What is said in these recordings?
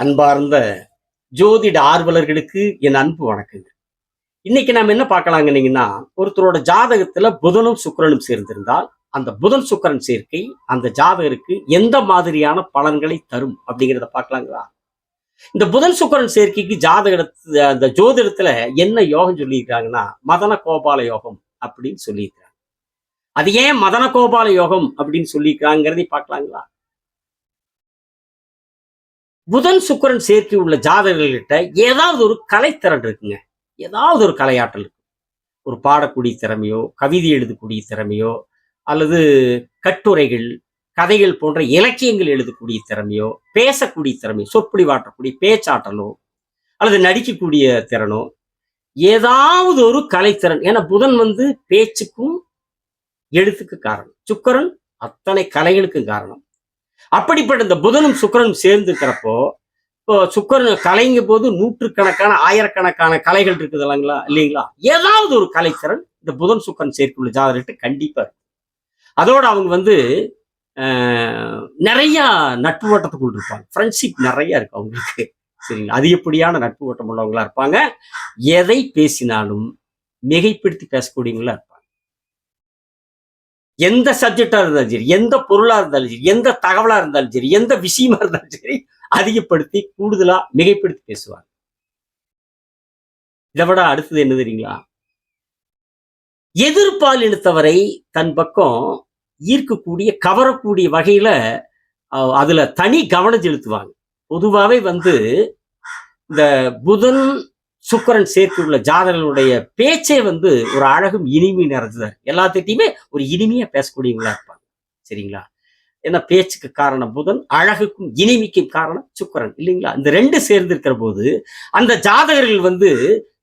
அன்பார்ந்த ஜோதிட ஆர்வலர்களுக்கு என் அன்பு வணக்கங்க இன்னைக்கு நாம என்ன பார்க்கலாங்கன்னீங்கன்னா ஒருத்தரோட ஜாதகத்துல புதனும் சுக்கிரனும் சேர்ந்திருந்தால் அந்த புதன் சுக்கரன் சேர்க்கை அந்த ஜாதகருக்கு எந்த மாதிரியான பலன்களை தரும் அப்படிங்கிறத பார்க்கலாங்களா? இந்த புதன் சுக்கரன் சேர்க்கைக்கு ஜாதக அந்த ஜோதிடத்துல என்ன யோகம் சொல்லியிருக்காங்கன்னா மதன கோபால யோகம் அப்படின்னு சொல்லியிருக்காங்க அது ஏன் மதன கோபால யோகம் அப்படின்னு சொல்லியிருக்காங்கிறதை பார்க்கலாங்களா? புதன் சுக்கரன் சேர்க்கை உள்ள ஜாதகர்கள்கிட்ட ஏதாவது ஒரு கலைத்திறன் இருக்குங்க. ஏதாவது ஒரு கலையாற்றல் இருக்கு. ஒரு பாடக்கூடிய திறமையோ கவிதை எழுதக்கூடிய திறமையோ அல்லது கட்டுரைகள் கதைகள் போன்ற இலக்கியங்கள் எழுதக்கூடிய திறமையோ பேசக்கூடிய திறமையோ வாட்டக்கூடிய பேச்சாற்றலோ அல்லது நடிக்கக்கூடிய திறனோ ஏதாவது ஒரு கலைத்திறன். ஏன்னா புதன் வந்து பேச்சுக்கும் எழுத்துக்கு காரணம். சுக்கரன் அத்தனை கலைகளுக்கும் காரணம். அப்படிப்பட்ட இந்த புதனும் சுக்கரனும் சேர்ந்துக்கிறப்போ இப்போ சுக்கரன் கலைங்க போது நூற்றுக்கணக்கான ஆயிரக்கணக்கான கலைகள் இருக்குது இல்லைங்களா? இல்லைங்களா? ஏதாவது ஒரு கலைத்திறன் இந்த புதன் சுக்கரன் சேர்க்குள்ள ஜாதகத்தை கண்டிப்பா இருக்கு. அதோட அவங்க வந்து ஆஹ், நிறைய நட்பு ஓட்டத்துக்குள் இருப்பாங்க. ஃப்ரெண்ட்ஷிப் நிறைய இருக்கு அவங்களுக்கு. சரிங்களா? அதிகப்படியான நட்பு ஓட்டம் உள்ளவங்களா இருப்பாங்க? எதை பேசினாலும் மிகைப்படுத்தி பேசக்கூடியவங்களா இருப்பாங்க. எந்த சப்ஜெக்டாக இருந்தாலும் சரி எந்த பொருளா இருந்தாலும் சரி எந்த தகவலா இருந்தாலும் சரி எந்த விஷயமா இருந்தாலும் சரி அதிகப்படுத்தி கூடுதலா மிகைப்படுத்தி பேசுவாங்க இதை விட அடுத்தது என்ன தெரியுங்களா? எதிர்பாலினத்தவரை தன் பக்கம் ஈர்க்கக்கூடிய கவரக்கூடிய வகையில அஹ், அதுல தனி கவனம் செலுத்துவாங்க. பொதுவாகவே வந்து இந்த புதன் சுக்கரன் சேர்த்து உள்ள ஜாதகர்களுடைய பேச்சே வந்து ஒரு அழகும் இனிமை நிறைஞ்சது எல்லாத்திட்டையுமே ஒரு இனிமையா பேசக்கூடியவங்களா இருப்பாங்க. சரிங்களா? ஏன்னா பேச்சுக்கு காரணம் புதன் அழகுக்கும் இனிமைக்கும் காரணம் சுக்கரன் இல்லைங்களா? இந்த ரெண்டு சேர்ந்து இருக்கிற போது அந்த ஜாதகர்கள் வந்து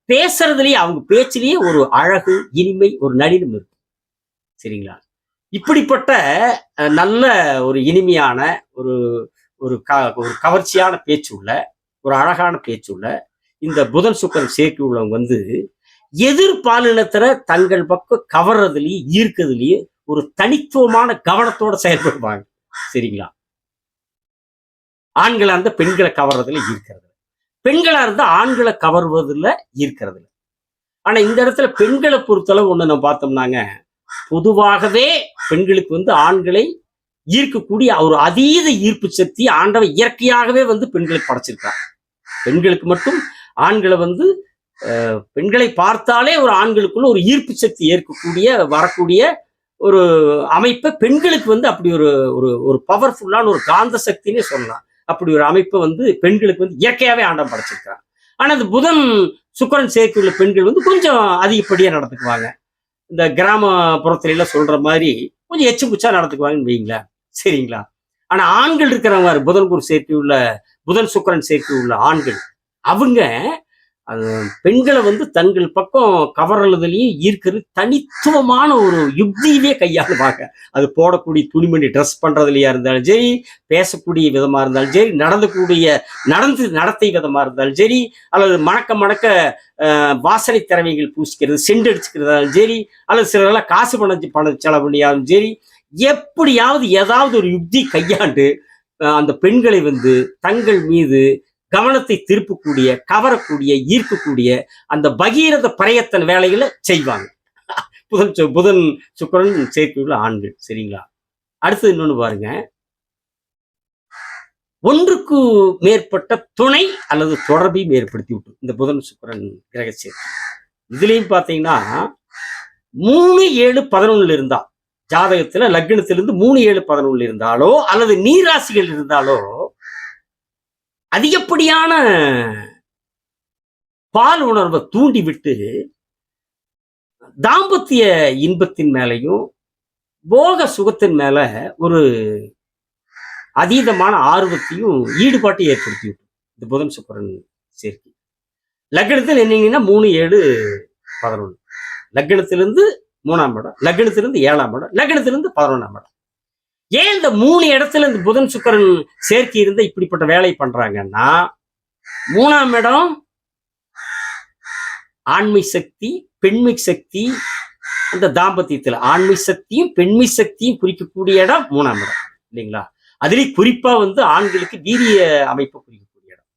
பேசுறதுலயே அவங்க பேச்சிலேயே ஒரு அழகு இனிமை ஒரு நளினம் இருக்கும். சரிங்களா? இப்படிப்பட்ட நல்ல ஒரு இனிமையான ஒரு ஒரு க ஒரு கவர்ச்சியான பேச்சு உள்ள ஒரு அழகான பேச்சு உள்ள இந்த புதன் சுக்கரன் சேர்க்கை உள்ளவங்க வந்து எதிர்பாலினத்துல தங்கள் பக்கம் கவர்றதுலயே ஈர்க்கிறதுலயே ஒரு தனித்துவமான கவனத்தோட செயல்படுவாங்க. சரிங்களா? ஆண்களா இருந்தா பெண்களை கவர்றதுல ஈர்க்கிறது பெண்களா இருந்தா ஆண்களை கவர்வதில் ஈர்க்கிறது ஆனா இந்த இடத்துல பெண்களை பொறுத்தளவு ஒண்ணு நம்ம பார்த்தோம்னாங்க. பொதுவாகவே பெண்களுக்கு வந்து ஆண்களை ஈர்க்கக்கூடிய ஒரு அதீத ஈர்ப்பு சக்தி ஆண்டவன் இயற்கையாகவே வந்து பெண்களுக்கு படைச்சிருக்கான் பெண்களுக்கு மட்டும் ஆண்களை வந்து பெண்களை பார்த்தாலே ஒரு ஆண்களுக்குள்ள ஒரு ஈர்ப்பு சக்தி ஏற்கக்கூடிய வரக்கூடிய ஒரு அமைப்பை பெண்களுக்கு வந்து அப்படி ஒரு ஒரு ஒரு பவர்ஃபுல்லான ஒரு காந்த சக்தினே சொல்லலாம். அப்படி ஒரு அமைப்பை வந்து பெண்களுக்கு வந்து இயற்கையாகவே ஆண்டம் படைச்சிருக்கிறான் ஆனால் இந்த புதன் சுக்கிரன் சேர்க்கை உள்ள பெண்கள் வந்து கொஞ்சம் அதிகப்படியாக நடந்துக்குவாங்க. இந்த கிராமப்புறத்துல எல்லாம் சொல்ற மாதிரி கொஞ்சம் எச்சு புச்சா நடந்துக்குவாங்கன்னு வைங்களேன் சரிங்களா? ஆனால் ஆண்கள் இருக்கிறவங்க பாரு, புதன் குரு சேர்க்கை உள்ள புதன் சுக்கிரன் சேர்க்கை உள்ள ஆண்கள் அவங்க அது பெண்களை வந்து தங்கள் பக்கம் கவர்றதுலயும் ஈர்க்கிறது தனித்துவமான ஒரு யுக்தியவே கையாளுவாங்க. அது போடக்கூடிய துணிமணி ட்ரெஸ் பண்றதுலயா இருந்தாலும் சரி பேசக்கூடிய விதமா இருந்தாலும் சரி நடந்தக்கூடிய நடந்து நடத்தை விதமா இருந்தாலும் சரி அல்லது மணக்க மணக்க வாசனை திறமைகள் பூசிக்கிறது செண்டு அடிச்சுக்கிறதாலும் சரி அல்லது சிலரெல்லாம் காசு பணம் பணம் செலவு சரி எப்படியாவது ஏதாவது ஒரு யுக்தி கையாண்டு அந்த பெண்களை வந்து தங்கள் மீது கவனத்தை திருப்பக்கூடிய கவரக்கூடிய ஈர்க்கக்கூடிய அந்த பகீரத பிரயத்தன் வேலைகளை செய்வாங்க. புதன் சு- புதன் சுக்கிரன் சேர்க்கையுள்ள ஆண்கள். சரிங்களா? அடுத்தது இன்னொன்னு பாருங்க. ஒன்றுக்கு மேற்பட்ட துணை அல்லது தொடர்பையும் ஏற்படுத்தி விட்டு இந்த புதன் சுக்கிரன் கிரக சேர்க்கை. இதுலயும் பாத்தீங்கன்னா மூணு ஏழு பதினொன்னுல இருந்தா ஜாதகத்துல லக்னத்திலிருந்து மூணு ஏழு பதினொன்னுல இருந்தாலோ அல்லது நீராசிகள் இருந்தாலோ அதிகப்படியான பால் உணர்வை தூண்டி விட்டு தாம்பத்திய இன்பத்தின் மேலையும் போக சுகத்தின் மேல ஒரு அதீதமான ஆர்வத்தையும் ஈடுபாட்டையும் ஏற்படுத்தி விட்டோம் இந்த புதன் சுக்கரன் சேர்க்கை. லக்னத்தில் என்னங்கன்னா மூணு ஏழு பதினொன்று லக்னத்திலிருந்து மூணாம் இடம் லக்னத்திலிருந்து ஏழாம் இடம் லக்னத்திலிருந்து பதினொன்றாம் இடம். ஏன் இந்த மூணு இடத்துல இந்த புதன் சுக்கரன் சேர்க்கை இருந்தா இப்படிப்பட்ட வேலை பண்றாங்கன்னா மூணாம் இடம் ஆண்மை சக்தி பெண்மை சக்தி அந்த தாம்பத்தியத்தில் ஆண்மை சக்தியும் பெண்மை சக்தியும் குறிக்கக்கூடிய இடம் மூணாம் இடம் இல்லைங்களா? அதுலேயும் குறிப்பா வந்து ஆண்களுக்கு வீரிய அமைப்பு குறிக்கக்கூடிய இடம்.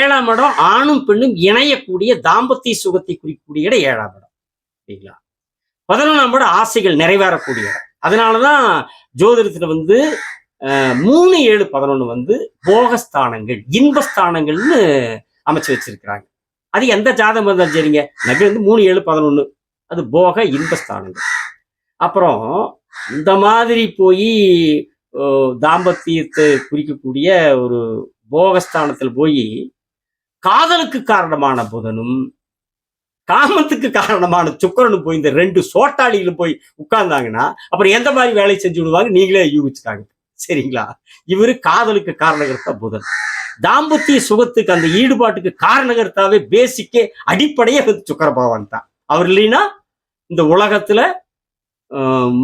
ஏழாம் இடம் ஆணும் பெண்ணும் இணையக்கூடிய தாம்பத்திய சுகத்தை குறிக்கக்கூடிய இடம் ஏழாம் இடம் சரிங்களா பதினொன்றாம் இடம் ஆசைகள் நிறைவேறக்கூடிய இடம். அதனாலதான் ஜோதிடத்துல வந்து மூணு ஏழு பதினொன்று வந்து போகஸ்தானங்கள் இன்பஸ்தானங்கள்னு அமைச்சு வச்சிருக்கிறாங்க. அது எந்த ஜாதகம் இருந்தாலும் சரிங்க. நகை வந்து மூணு ஏழு பதினொன்று அது போக இன்பஸ்தானங்கள். அப்புறம் இந்த மாதிரி போய் தாம்பத்தியத்தை குறிக்கக்கூடிய ஒரு போகஸ்தானத்தில் போய் காதலுக்கு காரணமான புதனும் காமத்துக்கு காரணமான சுக்கரனு போய் இந்த ரெண்டு சோட்டாளிகளும் போய் உட்கார்ந்தாங்கன்னா அப்புறம் எந்த மாதிரி வேலையை செஞ்சு விடுவாங்க? நீங்களே யூகிச்சுக்காங்க சரிங்களா? இவரு காதலுக்கு காரணகர்த்தா புதன். தாம்பத்திய சுகத்துக்கு அந்த ஈடுபாட்டுக்கு காரணகர்த்தாவே பேசிக்கே அடிப்படையே வந்து சுக்கர பகவான் தான். அவர் இல்லைன்னா இந்த உலகத்துல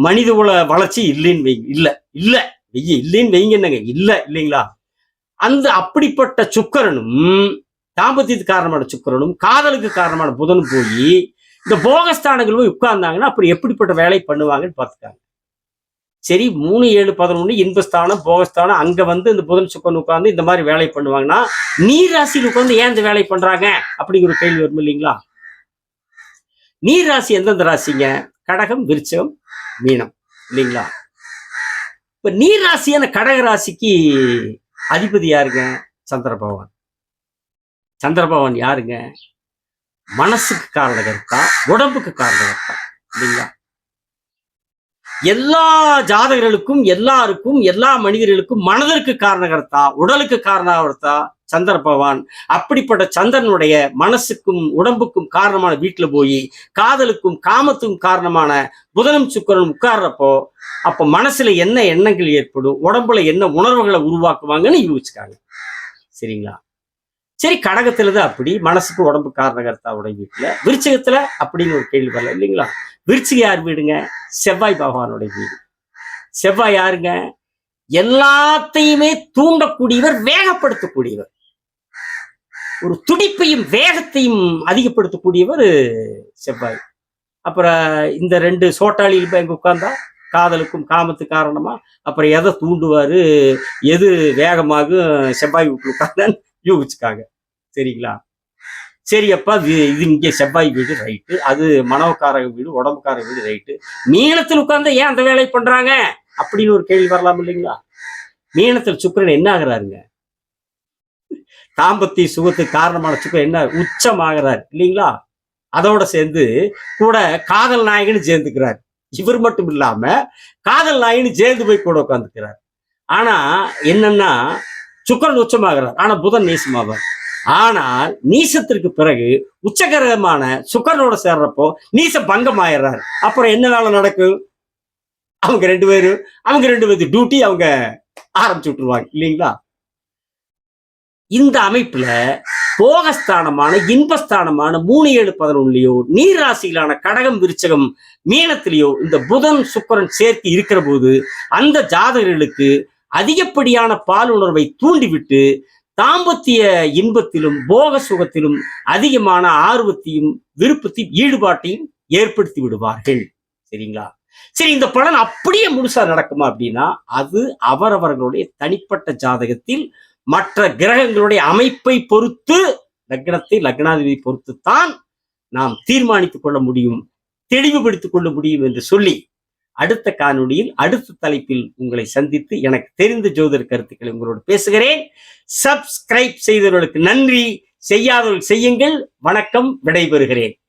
மனித உல வளர்ச்சி இல்லைன்னு வைங்க இல்லை இல்லை. வெய்ய இல்லைன்னு வைங்க என்னங்க? இல்லை இல்லைங்களா? அந்த அப்படிப்பட்ட சுக்கரனும் தாம்பத்தியத்துக்கு காரணமான சுக்கரனும் காதலுக்கு காரணமான புதனும் போய் இந்த போகஸ்தானங்கள் போய் உட்கார்ந்தாங்கன்னா அப்புறம் எப்படிப்பட்ட வேலை பண்ணுவாங்கன்னு பார்த்துக்காங்க சரி மூணு ஏழு பதினொன்று இன்பஸ்தானம் போகஸ்தானம் அங்கே வந்து இந்த புதன் சுக்கரன் உட்கார்ந்து இந்த மாதிரி வேலை பண்ணுவாங்கன்னா நீர் ராசியில் உட்கார்ந்து ஏன் இந்த வேலை பண்றாங்க? அப்படிங்கிற ஒரு கேள்வி வரும் இல்லைங்களா? நீர் ராசி எந்தெந்த ராசிங்க? கடகம் விருச்சகம் மீனம் இல்லைங்களா? இப்போ நீர் ராசியான கடக ராசிக்கு அதிபதி யாருங்க? சந்திர பகவான். சந்திரபவன் யாருங்க? மனசுக்கு காரணகர்த்தா உடம்புக்கு காரணகர்த்தா இல்லைங்களா? எல்லா ஜாதகர்களுக்கும் எல்லாருக்கும் எல்லா மனிதர்களுக்கும் மனதிற்கு காரணகர்த்தா உடலுக்கு காரணகர்த்தா சந்திர பகவான் அப்படிப்பட்ட சந்திரனுடைய மனசுக்கும் உடம்புக்கும் காரணமான வீட்டில் போய் காதலுக்கும் காமத்துக்கும் காரணமான புதனும் சுக்கரனும் உட்கார்றப்போ அப்போ மனசுல என்ன எண்ணங்கள் ஏற்படும்? உடம்புல என்ன உணர்வுகளை உருவாக்குவாங்கன்னு யோசிச்சுக்காங்க. சரிங்களா? சரி கடகத்துல தான் அப்படி மனசுக்கு உடம்பு காரணகர்த்தாவுடைய வீட்டுல விருச்சகத்துல அப்படின்னு ஒரு கேள்வி வரல இல்லைங்களா? விருச்சிக யார் வீடுங்க? செவ்வாய் பகவானுடைய வீடு. செவ்வாய் யாருங்க? எல்லாத்தையுமே தூண்டக்கூடியவர் வேகப்படுத்தக்கூடியவர். ஒரு துடிப்பையும் வேகத்தையும் அதிகப்படுத்தக்கூடியவர் செவ்வாய். அப்புறம் இந்த ரெண்டு சோட்டாளியில் போய் அங்க உட்கார்ந்தா காதலுக்கும் காமத்து காரணமா அப்புறம் எதை தூண்டுவாரு எது வேகமாகும் செவ்வாய் வீட்டில் உட்கார்ந்தான்னு யூகிச்சுக்காங்க சரிங்களா? சரி அப்பா இது இது இங்கே செவ்வாய் வீடு ரைட்டு அது மனோக்காரக வீடு உடம்புக்கார வீடு ரைட்டு மீனத்தில் உட்கார்ந்து ஏன் அந்த வேலையை பண்றாங்க? அப்படின்னு ஒரு கேள்வி வரலாம் இல்லைங்களா? மீனத்தில் சுக்கரன் என்ன ஆகுறாருங்க? தாம்பத்திய சுகத்துக்கு காரணமான சுக்கிரன் என்ன? உச்சமாகிறார். இல்லைங்களா? அதோட சேர்ந்து கூட காதல் நாயகன் சேர்ந்துக்கிறார் இவர் மட்டும் இல்லாம காதல் நாயின்னு சேர்ந்து போய் கூட உட்காந்துக்கிறார் ஆனா என்னன்னா சுக்கரன் உச்சமாகிறார். ஆனா புதன் நீசமாவார். ஆனால் நீசத்திற்கு பிறகு உச்சகரமான சுக்கரனோட சேர்றப்போ நீச பங்கம் ஆயிடுறாரு அப்புறம் என்ன வேலை நடக்கும்? அவங்க ரெண்டு பேரும் அவங்க ரெண்டு பேருக்கு டியூட்டி அவங்க ஆரம்பிச்சு விட்டுருவாங்க இல்லைங்களா? இந்த அமைப்புல போகஸ்தானமான இன்பஸ்தானமான மூணு ஏழு பதினொன்னுலயோ நீராசிகளான கடகம் விருச்சகம் மீனத்திலேயோ இந்த புதன் சுக்கரன் சேர்த்து இருக்கிற போது அந்த ஜாதகர்களுக்கு அதிகப்படியான பால் உணர்வை தூண்டிவிட்டு தாம்பத்திய இன்பத்திலும் போக சுகத்திலும் அதிகமான ஆர்வத்தையும் விருப்பத்தையும் ஈடுபாட்டையும் ஏற்படுத்தி விடுவார்கள். சரிங்களா? சரி இந்த பலன் அப்படியே முழுசா நடக்குமா அப்படின்னா அது அவரவர்களுடைய தனிப்பட்ட ஜாதகத்தில் மற்ற கிரகங்களுடைய அமைப்பை பொறுத்து லக்னத்தை லக்னாதிபதி பொறுத்து தான் நாம் தீர்மானித்துக் கொள்ள முடியும் தெளிவுபடுத்திக் கொள்ள முடியும் என்று சொல்லி அடுத்த காணொளியில் அடுத்த தலைப்பில் உங்களை சந்தித்து எனக்கு தெரிந்த ஜோதர் கருத்துக்களை உங்களோடு பேசுகிறேன். சப்ஸ்கிரைப் செய்தவர்களுக்கு நன்றி. செய்யாதவர்கள் செய்யுங்கள். வணக்கம். விடைபெறுகிறேன்.